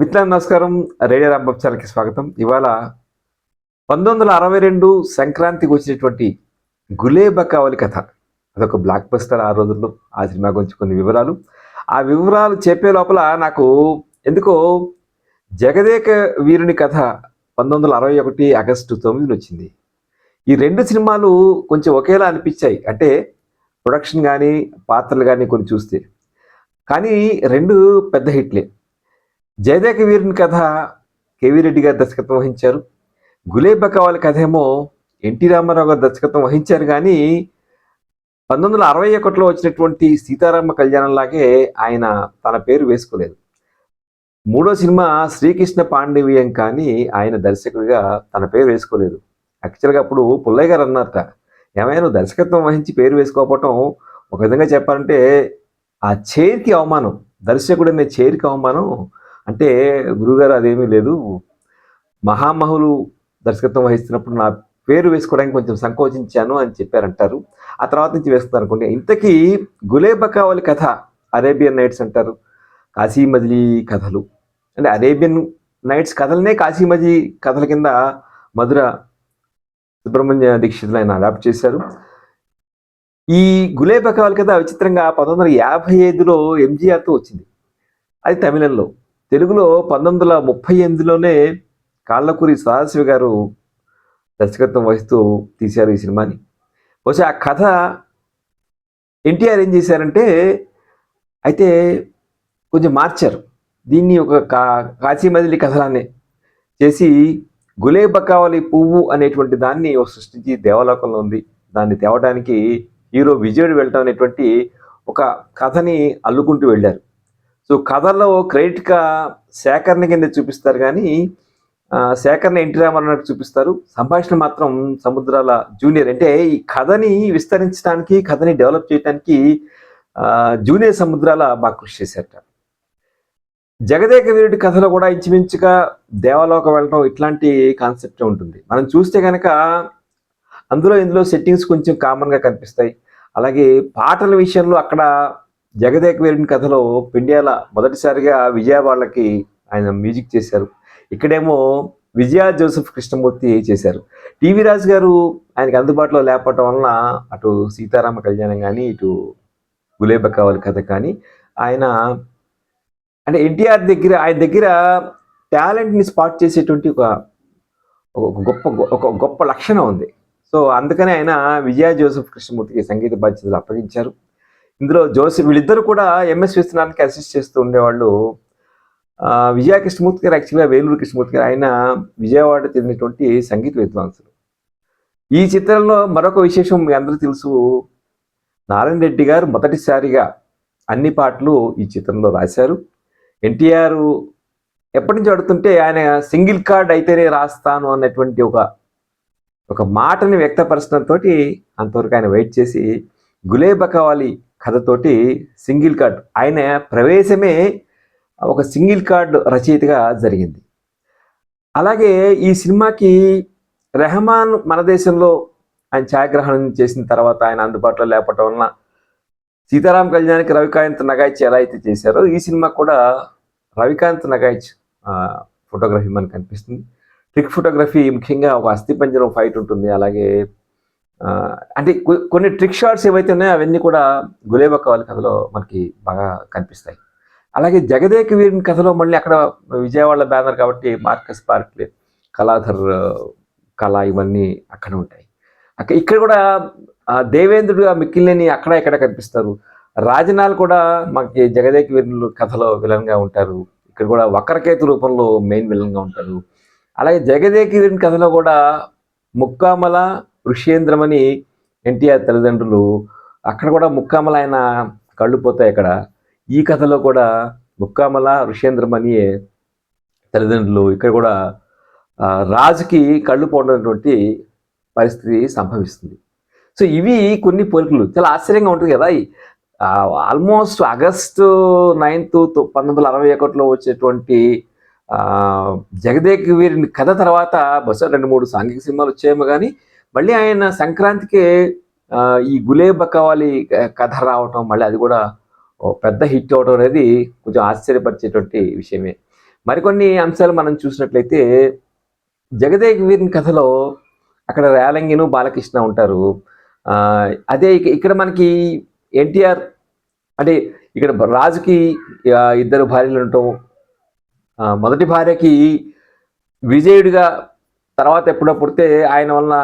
మిత్రుల నమస్కారం. రేడియో రాంబాబు ఛానల్కి స్వాగతం. ఇవాళ పంతొమ్మిది వందల అరవై రెండు సంక్రాంతికి వచ్చినటువంటి గులేబకావలి కథ. అదొక బ్లాక్ బస్టర్ ఆ రోజుల్లో ఆ సినిమా గురించి కొన్ని వివరాలు. ఆ వివరాలు చెప్పే లోపల నాకు ఎందుకో జగదేక వీరుని కథ పంతొమ్మిది వందల అరవై ఒకటి ఆగస్టు తొమ్మిదిని వచ్చింది. ఈ రెండు సినిమాలు కొంచెం ఒకేలా అనిపించాయి. అంటే ప్రొడక్షన్ కానీ పాత్రలు కానీ కొన్ని చూస్తే. కానీ రెండు పెద్ద హిట్లే. జయదేక వీరుని కథ కేవీ రెడ్డి గారు దర్శకత్వం వహించారు. గులేబ కావాలి కథ ఏమో ఎన్టీ రామారావు గారు దర్శకత్వం వహించారు. కానీ పంతొమ్మిది వందల అరవై ఒకటిలో వచ్చినటువంటి సీతారామ కళ్యాణం లాగే ఆయన తన పేరు వేసుకోలేదు. మూడో సినిమా శ్రీకృష్ణ పాండవీయం కానీ ఆయన దర్శకుడిగా తన పేరు వేసుకోలేదు. యాక్చువల్గా అప్పుడు పుల్లయ్య గారు అన్నారట ఏమైనా దర్శకత్వం వహించి పేరు వేసుకోకపోవటం ఒక విధంగా చెప్పాలంటే ఆ చైర్కి అవమానం దర్శకుడు అనే చైర్కి అవమానం అంటే గురుగారు అదేమీ లేదు. మహామహులు దర్శకత్వం వహిస్తున్నప్పుడు నా పేరు వేసుకోవడానికి కొంచెం సంకోచించాను అని చెప్పారంటారు. ఆ తర్వాత నుంచి వేస్తున్నారు అనుకోండి. ఇంతకీ గులేబకావలి కథ అరేబియన్ నైట్స్ అంటారు. కాశీ మజిలీ కథలు. అంటే అరేబియన్ నైట్స్ కథలనే కాశీ మజీ కథల కింద మధుర సుబ్రహ్మణ్య దీక్షితులు ఆయన అడాప్ట్ చేశారు. ఈ గులేబకావలి కథ విచిత్రంగా పంతొమ్మిది వందల యాభై ఐదులో ఎంజీఆర్తో వచ్చింది. అది తమిళంలో. తెలుగులో పంతొమ్మిది వందల ముప్పై ఎనిమిదిలోనే కాళ్ళకూరి సదాశివ గారు దర్శకత్వం వహిస్తూ తీశారు ఈ సినిమాని. బహుశా ఆ కథ ఎన్టీఆర్ ఏం చేశారంటే అయితే కొంచెం మార్చారు. దీన్ని ఒక కా కాశీ మదిలి కథలానే చేసి గులేబకావలి పువ్వు అనేటువంటి దాన్ని ఒక సృష్టించి దేవలోకంలో ఉంది. దాన్ని తేవడానికి హీరో విజయుడు వెళ్ళటం అనేటువంటి ఒక కథని అల్లుకుంటూ వెళ్ళారు. సో కథలో క్రెడిట్గా సేకరణ కింద చూపిస్తారు కానీ సేకరణ ఎన్టీ రామారావు చూపిస్తారు. సంభాషణ మాత్రం సముద్రాల జూనియర్. అంటే ఈ కథని విస్తరించడానికి కథని డెవలప్ చేయడానికి జూనియర్ సముద్రాల బాగా కృషి చేశారట. జగదేక వీరుడి కథలో కూడా ఇంచుమించుగా దేవలోక వెళ్ళడం ఇట్లాంటి కాన్సెప్ట్ ఉంటుంది. మనం చూస్తే కనుక అందులో ఇందులో సెట్టింగ్స్ కొంచెం కామన్గా కనిపిస్తాయి. అలాగే పాటల విషయంలో అక్కడ జగదేక వీరుని కథలో పిండియాల మొదటిసారిగా విజయవాళ్ళకి ఆయన మ్యూజిక్ చేశారు. ఇక్కడేమో విజయ జోసెఫ్ కృష్ణమూర్తి చేశారు. టీవీ రాజు గారు ఆయనకి అందుబాటులో లేకపోవటం వలన అటు సీతారామ కళ్యాణం కానీ ఇటు గులేబ కావాలి కథ కానీ ఆయన అంటే ఎన్టీఆర్ దగ్గర ఆయన దగ్గర టాలెంట్ని స్పాట్ చేసేటువంటి ఒక ఒక గొప్ప ఒక గొప్ప లక్షణం ఉంది. సో అందుకనే ఆయన విజయ జోసెఫ్ కృష్ణమూర్తికి సంగీత బాధ్యతలు అప్పగించారు. ఇందులో జోసి వీళ్ళిద్దరు కూడా ఎంఎస్ విశ్వనాథ్కి అసిస్ట్ చేస్తూ ఉండేవాళ్ళు. విజయ కృష్ణమూర్తి గారు యాక్చువల్గా వేలూరు కృష్ణమూర్తి గారు ఆయన విజయవాడ చెందినటువంటి సంగీత విద్వాంసులు. ఈ చిత్రంలో మరొక విశేషం మీ అందరూ తెలుసు. నారాయణ రెడ్డి గారు మొదటిసారిగా అన్ని పాటలు ఈ చిత్రంలో రాశారు. ఎన్టీఆర్ ఎప్పటి నుంచి అడుగుతుంటే ఆయన సింగిల్ కార్డ్ అయితేనే రాస్తాను అన్నటువంటి ఒక ఒక మాటని వ్యక్తపరచడంతో అంతవరకు ఆయన వెయిట్ చేసి గులేబకావాలి కథతోటి సింగిల్ కార్డ్. ఆయన ప్రవేశమే ఒక సింగిల్ కార్డ్ రచయితగా జరిగింది. అలాగే ఈ సినిమాకి రెహమాన్ మన దేశంలో ఆయన ఛాయాగ్రహణం చేసిన తర్వాత ఆయన అందుబాటులో లేకపోవటం వలన సీతారాం కళ్యాణ్కి రవికాంత్ నగాయిచ్ ఎలా అయితే చేశారో ఈ సినిమా కూడా రవికాంత్ నగాయిచ్ ఫోటోగ్రఫీ మనకు కనిపిస్తుంది. ట్రిక్ ఫోటోగ్రఫీ ముఖ్యంగా ఒక అస్థిపంజరం ఫైట్ ఉంటుంది. అలాగే అంటే కొన్ని ట్రిక్ షాట్స్ ఏవైతే ఉన్నాయో అవన్నీ కూడా గులేబ వాళ్ళ కథలో మనకి బాగా కనిపిస్తాయి. అలాగే జగదేక వీరుని కథలో మళ్ళీ అక్కడ విజయవాడ బ్యానర్ కాబట్టి మార్కస్ పార్క్ కళాధర్ కళ ఇవన్నీ అక్కడ ఉంటాయి. అక్కడ ఇక్కడ కూడా ఆ, దేవేంద్రుడుగా మిక్కిలేని అక్కడ ఇక్కడ కనిపిస్తారు? రాజనాల్ కూడా మనకి జగదేక వీరులు కథలో విలన్గా ఉంటారు. ఇక్కడ కూడా వక్రకేతు రూపంలో మెయిన్ విలన్గా ఉంటారు. అలాగే జగదేక వీరిని కథలో కూడా ముక్కామల ఋష్యేంద్రమని ఎన్టీఆర్ తల్లిదండ్రులు అక్కడ కూడా ముక్కామల ఆయన కళ్ళు పోతాయి అక్కడ. ఈ కథలో కూడా ముక్కామల ఋష్యేంద్రమని తల్లిదండ్రులు ఇక్కడ కూడా రాజుకి కళ్ళు పోవడటువంటి పరిస్థితి సంభవిస్తుంది. సో ఇవి కొన్ని పోలికలు. చాలా ఆశ్చర్యంగా ఉంటుంది కదా ఆల్మోస్ట్ ఆగస్టు నైన్త్ పంతొమ్మిది వందల అరవై ఒకటిలో వచ్చేటువంటి జగదేక్ వీరిని కథ తర్వాత బస్సు రెండు మూడు సాంఘిక సినిమాలు వచ్చాయేమో కానీ మళ్ళీ ఆయన సంక్రాంతికి ఈ గులేబ కావాలి కథ రావటం మళ్ళీ అది కూడా పెద్ద హిట్ అవడం అనేది కొంచెం ఆశ్చర్యపరిచేటువంటి విషయమే. మరికొన్ని అంశాలు మనం చూసినట్లయితే జగదేక్ వీరిని కథలో అక్కడ రేలంగిను బాలకృష్ణ ఉంటారు. అదే ఇక్కడ మనకి ఎన్టీఆర్ అంటే ఇక్కడ రాజుకి ఇద్దరు భార్యలు ఉండటం మొదటి భార్యకి విజయుడిగా తర్వాత ఎప్పుడో పుడితే ఆయన వలన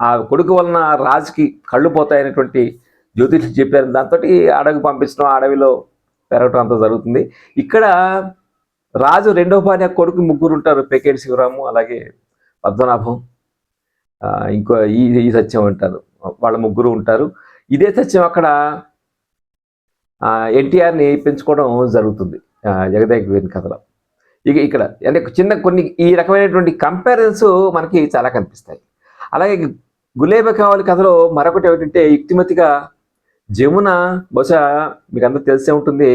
ఆ కొడుకు వలన రాజుకి కళ్ళు పోతాయనేటువంటి జ్యోతిషులు చెప్పారు. దాంతో అడవి పంపించడం ఆ అడవిలో పెరగటం అంతా జరుగుతుంది. ఇక్కడ రాజు రెండో భార్య కొడుకు ముగ్గురు ఉంటారు. పెకేటి శివరాము అలాగే పద్మనాభం ఇంకో ఈ ఈ సత్యం ఉంటారు వాళ్ళ ముగ్గురు ఉంటారు. ఇదే సత్యం అక్కడ ఎన్టీఆర్ని పెంచుకోవడం జరుగుతుంది. ఆ, జగదేక్ కథలో. ఇక ఇక్కడ అంటే చిన్న కొన్ని ఈ రకమైనటువంటి కంపారిజన్స్ మనకి చాలా కనిపిస్తాయి. అలాగే గులేబ కావాలి కథలో మరొకటి ఏమిటంటే యుక్తిమతిగా జమున బహుశా మీకు అందరూ తెలిసే ఉంటుంది.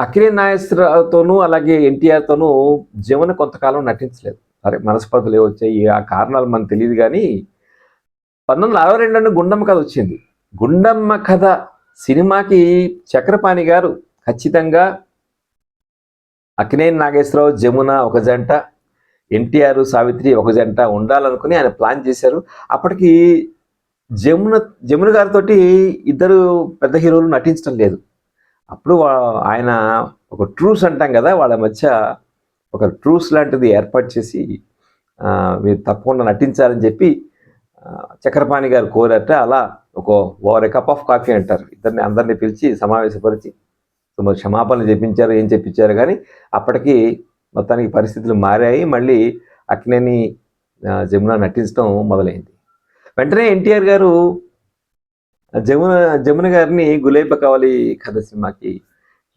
అఖిలే నాగేశ్వరరావుతోనూ అలాగే ఎన్టీఆర్తోనూ జమున కొంతకాలం నటించలేదు. సరే మనస్పర్ధలు వచ్చాయి. ఆ కారణాలు మనకు తెలియదు కానీ పంతొమ్మిది వందల అరవై రెండు గుండమ్మ కథ వచ్చింది. గుండమ్మ కథ సినిమాకి చక్రపాణి గారు ఖచ్చితంగా అక్కినేని నాగేశ్వరరావు జమున ఒక జంట ఎన్టీఆర్ సావిత్రి ఒక జంట ఉండాలనుకుని ఆయన ప్లాన్ చేశారు. అప్పటికి జమున జమున గారితో ఇద్దరు పెద్ద హీరోలు నటించడం లేదు. అప్పుడు వా- ఆయన ఒక ట్రూస్ అంటాం కదా వాళ్ళ మధ్య ఒక ట్రూస్ లాంటిది ఏర్పాటు చేసి మీరు తప్పకుండా నటించాలని చెప్పి చక్రపాణి గారు కోరట అలా ఒక ఓవర్ కప్ ఆఫ్ కాఫీ అంటారు. ఇద్దరిని అందరినీ పిలిచి సమావేశపరిచి సో క్షమాపణలు చెప్పించారు ఏం చెప్పించారు కానీ అప్పటికి మొత్తానికి పరిస్థితులు మారాయి. మళ్ళీ అక్నేని జమున నటించడం మొదలైంది. వెంటనే ఎన్టీఆర్ గారు జమున జమున గారిని గులేబ కావాలి కథ సినిమాకి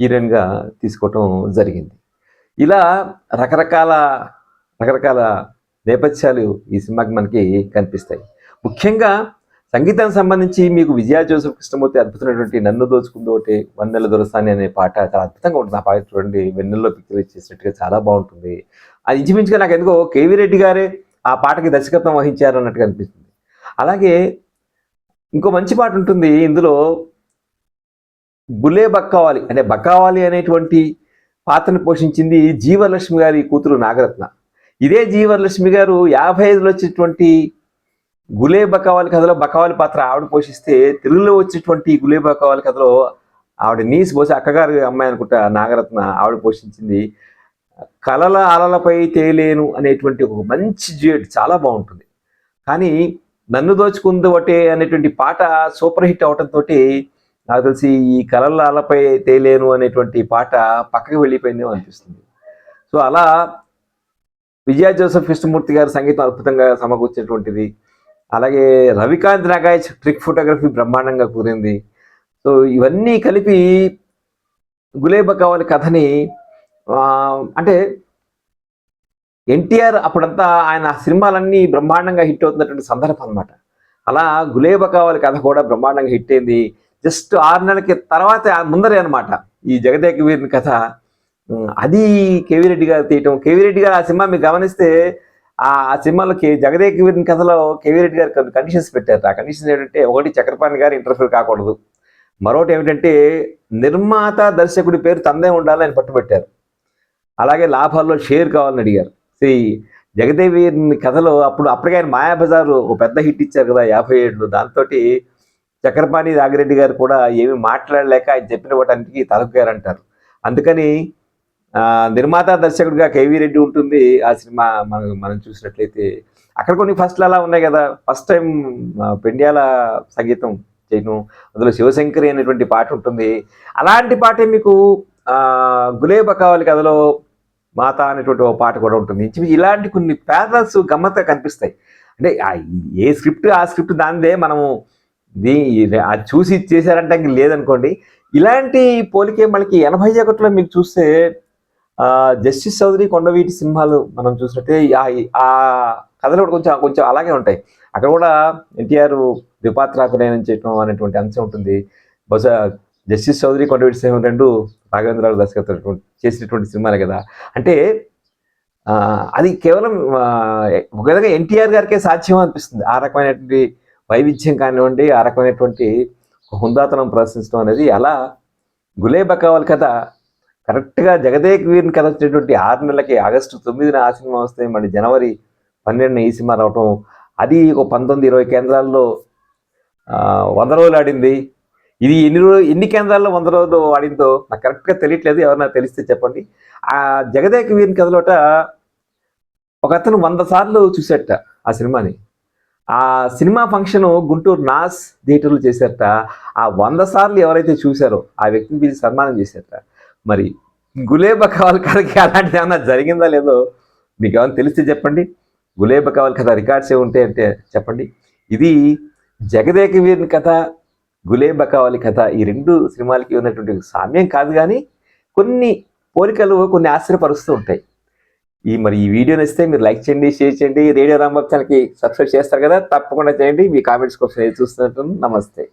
హీరోయిన్గా తీసుకోవటం జరిగింది. ఇలా రకరకాల రకరకాల నేపథ్యాలు ఈ సినిమాకి మనకి కనిపిస్తాయి. ముఖ్యంగా సంగీతానికి సంబంధించి మీకు విజయ జోసఫ్ కృష్ణమూర్తి అద్భుతమైనటువంటి నన్ను దోచుకుంది ఒకటి వన్నెల దొరసాని అనే పాట చాలా అద్భుతంగా ఉంటుంది. ఆ పాట చూడండి వెన్నెల్లో పిక్చర్ చేసినట్టుగా చాలా బాగుంటుంది. అది ఇంచుమించుగా నాకు ఎందుకో కేవీ రెడ్డి గారే ఆ పాటకి దర్శకత్వం వహించారు అన్నట్టుగా అనిపిస్తుంది. అలాగే ఇంకో మంచి పాట ఉంటుంది ఇందులో బులే బక్కావాలి అంటే బక్కావాలి అనేటువంటి పాత్రను పోషించింది జీవలక్ష్మి గారి కూతురు నాగరత్న. ఇదే జీవలక్ష్మి గారు యాభై ఐదులో వచ్చేటువంటి గులే బకావాలి కథలో బకావాలి పాత్ర ఆవిడ పోషిస్తే తెలుగులో వచ్చేటువంటి గులే బకావాలి కథలో ఆవిడ నీసి పోసి అక్కగారి అమ్మాయి అనుకుంటా నాగరత్న ఆవిడ పోషించింది. కలల అలలపై తేలేను అనేటువంటి ఒక మంచి జ్యూట్ చాలా బాగుంటుంది. కానీ నన్ను దోచుకుంది ఒకటే అనేటువంటి పాట సూపర్ హిట్ అవటంతో నాకు తెలిసి ఈ కలల అలపై తేలేను అనేటువంటి పాట పక్కకి వెళ్ళిపోయిందేమో అనిపిస్తుంది. సో అలా విజయ జోసఫ్ కృష్ణమూర్తి గారి సంగీతం అద్భుతంగా సమకూర్చేటువంటిది అలాగే రవికాంత్ నాగాయ్ ట్రిక్ ఫోటోగ్రఫీ బ్రహ్మాండంగా కూరింది సో ఇవన్నీ కలిపి గులేబ కావాలి కథని అంటే ఎన్టీఆర్ అప్పుడంతా ఆయన సినిమాలన్నీ బ్రహ్మాండంగా హిట్ అవుతున్నటువంటి సందర్భం అనమాట అలా గులేబ కావాలి కథ కూడా బ్రహ్మాండంగా హిట్ అయింది. జస్ట్ ఆరు నెలలకి తర్వాత ముందరే అనమాట ఈ జగదేక వీరిని కథ. అది కేవీ రెడ్డి గారు తీయటం. కేవీ రెడ్డి గారు ఆ సినిమా మీరు గమనిస్తే ఆ సినిమాలకి సినిమాలో కే కథలో కేవీ రెడ్డి గారు కొన్ని కండిషన్స్ పెట్టారు. ఆ కండిషన్స్ ఏంటంటే ఒకటి చక్రపాణి గారు ఇంటర్ఫీర్ కాకూడదు. మరొకటి ఏమిటంటే నిర్మాత దర్శకుడి పేరు తందే ఉండాలని పట్టుబట్టారు. అలాగే లాభాల్లో షేర్ కావాలని అడిగారు. శ్రీ జగదేవి కథలో అప్పుడు అప్పటికే ఆయన మాయాబజారు ఒక పెద్ద హిట్ ఇచ్చారు కదా యాభై ఏళ్ళు దాంతో చక్రపాణి రాగిరెడ్డి గారు కూడా ఏమి మాట్లాడలేక ఆయన చెప్పిన వాటానికి తలకారంటారు అందుకని నిర్మాత దర్శకుడిగా కేవీ రెడ్డి ఉంటుంది. ఆ సినిమా మనం మనం చూసినట్లయితే అక్కడ కొన్ని ఫస్ట్లు అలా ఉన్నాయి కదా. ఫస్ట్ టైం పెండ్యాల సంగీతం చేయను అందులో శివశంకరి అనేటువంటి పాట ఉంటుంది. అలాంటి పాటే మీకు గులేబ కావాలి కథలో మాత అనేటువంటి ఒక పాట కూడా ఉంటుంది. ఇలాంటి కొన్ని ప్యారల్స్ గమ్మత్తుగా కనిపిస్తాయి. అంటే ఏ స్క్రిప్ట్ ఆ స్క్రిప్ట్ దానిదే మనము దీ అది చూసి చేశారంటే లేదనుకోండి. ఇలాంటి పోలికే మనకి ఎనభై ఒకటిలో మీకు చూస్తే జస్టిస్ చౌదరి కొండవీటి సినిమాలు మనం చూసినట్టే ఆ- ఆ కథలు కూడా కొంచెం కొంచెం అలాగే ఉంటాయి. అక్కడ కూడా ఎన్టీఆర్ ద్విపాత్రాభినయం చేయటం అనేటువంటి అంశం ఉంటుంది. బహుశా జస్టిస్ చౌదరి కొండవీటి సింహం రెండు రాఘవేంద్రరావు దర్శకత్వం చేసినటువంటి సినిమాలే కదా. అంటే అది కేవలం ఒక విధంగా ఎన్టీఆర్ గారికే సాధ్యం అనిపిస్తుంది. ఆ రకమైనటువంటి వైవిధ్యం కానివ్వండి ఆ రకమైనటువంటి హుందాతనం ప్రదర్శించడం అనేది అలా గులేబకావల్ కథ కరెక్ట్గా జగదేక్ వీరిని కథ వచ్చేటువంటి ఆరు నెలలకి ఆగస్టు తొమ్మిదిన ఆ సినిమా వస్తే మళ్ళీ జనవరి పన్నెండున ఈ సినిమా రావటం అది ఒక పంతొమ్మిది ఇరవై కేంద్రాల్లో వంద రోజులు ఆడింది. ఇది ఎన్ని రోజులు ఎన్ని కేంద్రాల్లో వంద రోజులు ఆడిందో నాకు కరెక్ట్గా తెలియట్లేదు. ఎవరన్నా తెలిస్తే చెప్పండి. ఆ జగదేక్ వీరిని కథలోట ఒక అతను వంద సార్లు చూసేట ఆ సినిమాని. ఆ సినిమా ఫంక్షన్ గుంటూరు నాస్ థియేటర్లో చేశారట ఆ వంద సార్లు ఎవరైతే చూశారో ఆ వ్యక్తిని పిలిచి సన్మానం చేశారట మరి గులేబ కవాల్ కథకి అలాంటిది ఏమన్నా జరిగిందా లేదో మీకు ఏమైనా తెలిస్తే చెప్పండి. గులేబ కవాల్ కథ రికార్డ్స్ ఏ ఉంటే అంటే చెప్పండి. ఇది జగదేక వీరుని కథ గులేబ కవాలి కథ ఈ రెండు సినిమాలకి ఉన్నటువంటి సామ్యం కాదు కానీ కొన్ని పోలికలు కొన్ని ఆశ్చర్యపరుస్తూ ఉంటాయి. ఈ మరి ఈ వీడియో నచ్చితే మీరు లైక్ చేయండి షేర్ చేయండి. రేడియో రాంబాబు ఛానల్కి సబ్స్క్రైబ్ చేస్తారు కదా తప్పకుండా చేయండి. మీ కామెంట్స్ కోసం చూస్తున్నట్టు నమస్తే.